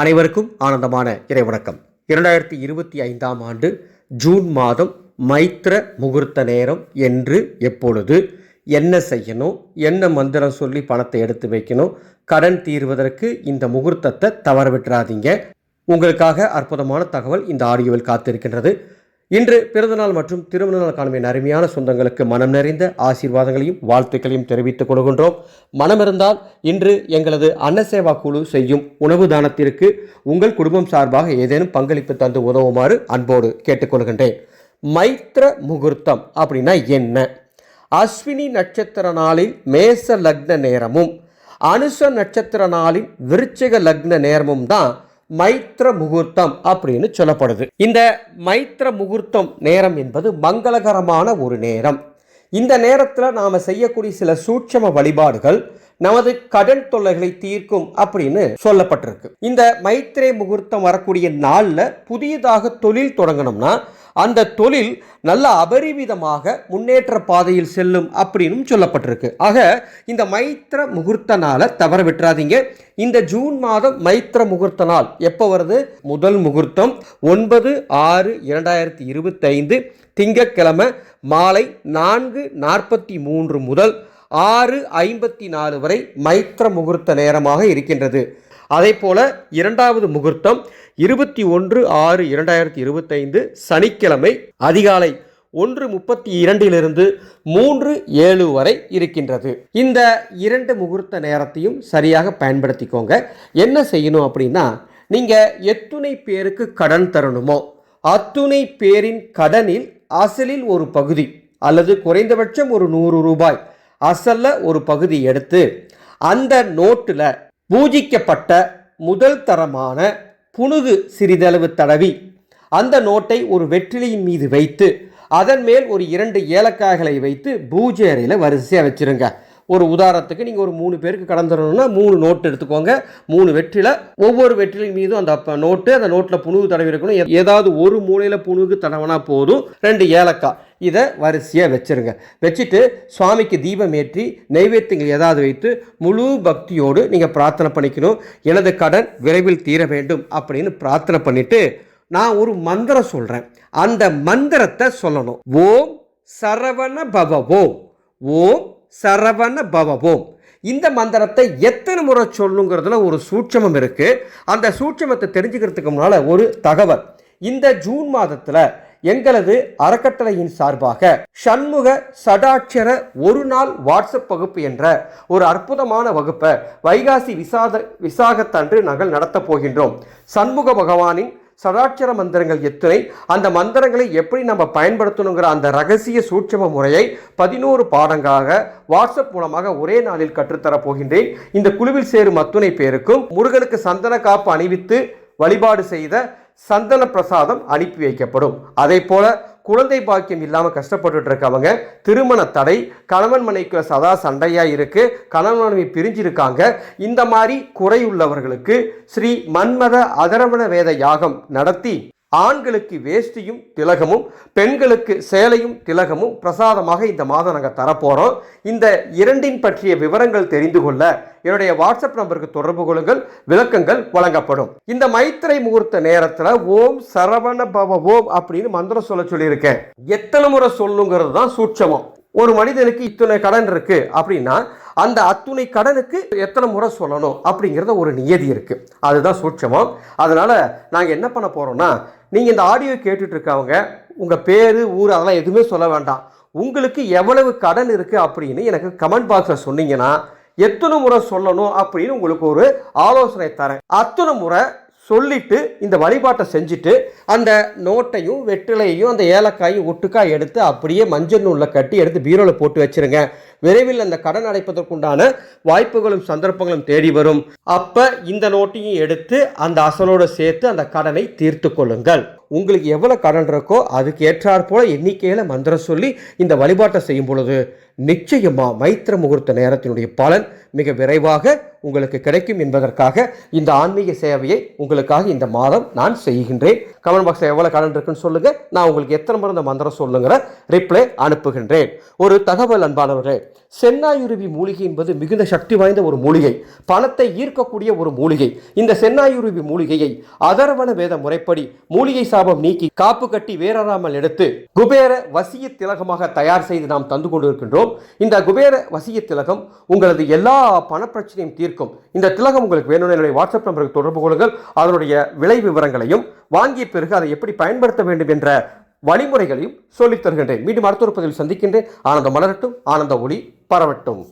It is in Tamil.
அனைவருக்கும் ஆனந்தமான இறைவணக்கம். இரண்டாயிரத்தி இருபத்தி ஐந்தாம் ஆண்டு ஜூன் மாதம் மைத்திர முகூர்த்த நேரம் என்று எப்பொழுது என்ன செய்யணும் என்ன மந்திரம் சொல்லி பணத்தை எடுத்து வைக்கணும் கடன் தீர்வதற்கு இந்த முகூர்த்தத்தை தவற விட்டுறாதீங்க. உங்களுக்காக அற்புதமான தகவல் இந்த ஆடியோவில் காத்திருக்கின்றது. இன்று பிறந்தநாள் மற்றும் திருமண நாள் காணும் அருமையான சொந்தங்களுக்கு மனம் நிறைந்த ஆசீர்வாதங்களையும் வாழ்த்துக்களையும் தெரிவித்துக் கொள்கின்றோம். மனம் இருந்தால் இன்று எங்களது அன்னசேவா குழு செய்யும் உணவு தானத்திற்கு உங்கள் குடும்பம் சார்பாக ஏதேனும் பங்களிப்பு தந்து உதவுமாறு அன்போடு கேட்டுக்கொள்கின்றேன். மைத்ர முகூர்த்தம் அப்படின்னா என்ன? அஸ்வினி நட்சத்திர நாளில் மேச லக்ன நேரமும் அனுச நட்சத்திர நாளின் விருச்சிக லக்ன நேரமும் தான் மைத்ர முகூர்த்தம் அப்படின்னு சொல்லப்படுது. இந்த மைத்ர முகூர்த்தம் நேரம் என்பது மங்களகரமான ஒரு நேரம். இந்த நேரத்தில் நாம் செய்யக்கூடிய சில சூட்சம வழிபாடுகள் நமது கடன் தொல்லைகளை தீர்க்கும் அப்படின்னு சொல்லப்பட்டிருக்கு. இந்த மைத்ரே முகூர்த்தம் வரக்கூடிய நாளில் புதியதாக தொழில் தொடங்கணும்னா அந்த தொழில் நல்ல அபரிவிதமாக முன்னேற்ற பாதையில் செல்லும் அப்படின்னு சொல்லப்பட்டிருக்கு. ஆக இந்த மைத்திர முகூர்த்த நாளை தவற விட்டுறாதீங்க. இந்த ஜூன் மாதம் மைத்திர முகூர்த்த நாள் எப்போ வருது? முதல் முகூர்த்தம் ஒன்பது ஆறு இரண்டாயிரத்தி இருபத்தைந்து திங்கட்கிழமை மாலை நான்கு நாற்பத்தி மூன்று முதல் ஆறு ஐம்பத்தி நாலு வரை மைத்திர முகூர்த்த நேரமாக இருக்கின்றது. அதே போல் இரண்டாவது முகூர்த்தம் இருபத்தி ஒன்று ஆறு இரண்டாயிரத்தி இருபத்தைந்து சனிக்கிழமை அதிகாலை ஒன்று முப்பத்தி இரண்டிலிருந்து மூன்று ஏழு வரை இருக்கின்றது. இந்த இரண்டு முகூர்த்த நேரத்தையும் சரியாக பயன்படுத்திக்கோங்க. என்ன செய்யணும் அப்படின்னா நீங்கள் எத்துணை பேருக்கு கடன் தரணுமோ அத்துணை பேரின் கடனில் அசலில் ஒரு பகுதி அல்லது குறைந்தபட்சம் ஒரு நூறு ரூபாய் அசலில் ஒரு பகுதி எடுத்து அந்த நோட்டில் பூஜிக்கப்பட்ட முதல் தரமான புனுகு சிறிதளவு தடவி அந்த நோட்டை ஒரு வெற்றிலையின் மீது வைத்து அதன் மேல் ஒரு இரண்டு ஏலக்காய்களை வைத்து பூஜை அறையில் வரிசையாக வச்சிருங்க. ஒரு உதாரணத்துக்கு நீங்கள் ஒரு மூணு பேருக்கு கடந்துடணும்னா மூணு நோட்டு எடுத்துக்கோங்க. மூணு வெற்றில ஒவ்வொரு வெற்றிலின் மீதும் அந்த நோட்டு அந்த நோட்டில் புணுகு தடவி இருக்கணும். ஏதாவது ஒரு மூலையில் புணுகு தடவினா போதும். ரெண்டு ஏலக்காய். இதை வரிசையாக வச்சிருங்க. வச்சுட்டு சுவாமிக்கு தீபம் ஏற்றி நைவேத்தியங்கள் ஏதாவது வைத்து முழு பக்தியோடு நீங்கள் பிரார்த்தனை பண்ணிக்கணும். எனது கடன் விரைவில் தீர வேண்டும் அப்படின்னு பிரார்த்தனை பண்ணிவிட்டு நான் ஒரு மந்திரம் சொல்கிறேன் அந்த மந்திரத்தை சொல்லணும். ஓம் சரவண பவ ஓம் ஓம் சரவண பவ ஓம் இந்த மந்திரத்தை எத்தனை முறை சொல்லுங்கிறதுல ஒரு சூட்சமம் இருக்குது அந்த சூட்சமத்தை தெரிஞ்சுக்கிறதுக்கு முன்னால் ஒரு தகவல். இந்த ஜூன் மாதத்தில் எங்களது அறக்கட்டளையின் சார்பாக சண்முக சடாட்சர ஒரு நாள் வாட்ஸ்அப் வகுப்பு என்ற ஒரு அற்புதமான வகுப்பை வைகாசி விசாத விசாகத்தன்று நாங்கள் நடத்தப் போகின்றோம். சண்முக பகவானின் சதாட்சர மந்திரங்கள் எத்தனை அந்த மந்திரங்களை எப்படி நம்ம பயன்படுத்தணுங்கிற அந்த ரகசிய சூட்சம முறையை பதினோரு பாடங்களாக வாட்ஸ்அப் மூலமாக ஒரே நாளில் கற்றுத்தரப் போகின்றேன். இந்த குழுவில் சேரும் அத்துணை பேருக்கும் முருகனுக்கு சந்தன காப்பு அணிவித்து வழிபாடு செய்த சந்தன பிரசாதம் அனுப்பி வைக்கப்படும். அதே போல குழந்தை பாக்கியம் இல்லாமல் கஷ்டப்பட்டுட்டு இருக்கவங்க திருமண தடை கணவன் மனைக்குள்ள சதா சண்டையாக இருக்கு கணவன் மனைவி பிரிஞ்சிருக்காங்க. இந்த மாதிரி குறையுள்ளவர்களுக்கு ஸ்ரீ மன்மத அதரவண வேத யாகம் நடத்தி ஆண்களுக்கு வேஷ்டியும் திலகமும் பெண்களுக்கு சேலையும் திலகமும் பிரசாதமாக இந்த மாதம் நாங்கள் தரப்போகிறோம் இந்த இரண்டின் பற்றிய விவரங்கள் தெரிந்து கொள்ள என்னுடைய வாட்ஸ்அப் நம்பருக்கு தொடர்பு கொள்ளுங்கள் விளக்கங்கள் வழங்கப்படும். இந்த மைத்திரை முகூர்த்த நேரத்தில் ஓம் சரவண பவ ஓம் அப்படின்னு மந்திரம் சொல்ல சொல்லியிருக்கேன். எத்தனை முறை சொல்லுங்கிறது தான் சூட்சமம். ஒரு மனிதனுக்கு இத்தனை கடன் இருக்குது அப்படின்னா அந்த அத்துணை கடனுக்கு எத்தனை முறை சொல்லணும் அப்படிங்கிறத ஒரு நியதி இருக்குது அதுதான் சூட்சமம். அதனால் நாங்கள் என்ன பண்ண போகிறோன்னா நீங்கள் இந்த ஆடியோ கேட்டுட்ருக்கவங்க உங்கள் பேர் ஊர் அதெல்லாம் எதுவுமே சொல்ல வேண்டாம். உங்களுக்கு எவ்வளவு கடன் இருக்குது அப்படின்னு எனக்கு கமெண்ட் பாக்ஸில் சொன்னீங்கன்னா எத்தனை முறை சொல்லணும் அப்படின்னு உங்களுக்கு ஒரு ஆலோசனை தரேன். அத்தனை முறை சொல்லிட்டு இந்த வழிபாட்டை செஞ்சுட்டு அந்த நோட்டையும் வெற்றிலையையும் அந்த ஏலக்காயும் ஒட்டுக்காய் எடுத்து அப்படியே மஞ்சள் நூலில் கட்டி எடுத்து பீரோவில் போட்டு வச்சிருங்க. விரைவில் அந்த கடன் அடைப்பதற்குண்டான வாய்ப்புகளும் சந்தர்ப்பங்களும் தேடி வரும். அப்ப இந்த நோட்டையும் எடுத்து அந்த அசலோடு சேர்த்து அந்த கடனை தீர்த்து கொள்ளுங்கள். உங்களுக்கு எவ்வளோ கடன் இருக்கோ அதுக்கு ஏற்றாற் போல எண்ணிக்கையில் மந்திரம் சொல்லி இந்த வழிபாட்டை செய்யும் பொழுது நிச்சயமாக மைத்திர முகூர்த்த நேரத்தினுடைய பலன் மிக விரைவாக உங்களுக்கு கிடைக்கும் என்பதற்காக இந்த ஆன்மீக சேவையை உங்களுக்காக இந்த மாதம் நான் செய்கின்றேன். கமெண்ட் பாக்ஸில் எவ்வளோ கடன் இருக்குன்னு சொல்லுங்கள் நான் உங்களுக்கு எத்தனை முறை இந்த மந்திரம் சொல்லுங்கிற ரிப்ளை அனுப்புகின்றேன். ஒரு தகவல் அன்பானவர்களே சென்னாயுருவி மூலிகை என்பது மிகுந்த சக்தி வாய்ந்த ஒரு மூலிகை. பணத்தை ஈர்க்கக்கூடிய ஒரு மூலிகை. இந்த சென்னாயுருவி மூலிகையை அதர்வன வேத முறைப்படி மூலிகை சாபம் நீக்கி காப்பு கட்டி வேறாமல் எடுத்து குபேர வசிய திலகமாக தயார் செய்து நாம் தந்து கொண்டிருக்கின்றோம். இந்த குபேர வசிய திலகம் உங்களது எல்லா பணப்பிரச்சனையும் தீர்க்கும். இந்த திலகம் உங்களுக்கு வேணும்னு என்னுடைய வாட்ஸ்அப் நம்பருக்கு தொடர்பு கொள்ளுங்கள். அதனுடைய விலை விவரங்களையும் வாங்கிய பிறகு அதை எப்படி பயன்படுத்த வேண்டும் என்ற வழிமுறைகளையும் சொல்லித் தருகின்றேன். மீண்டும் அடுத்த ஒரு பதிவில் சந்திக்கின்றேன். ஆனந்தம் மலரட்டும். ஆனந்த ஒளி பரவட்டும்.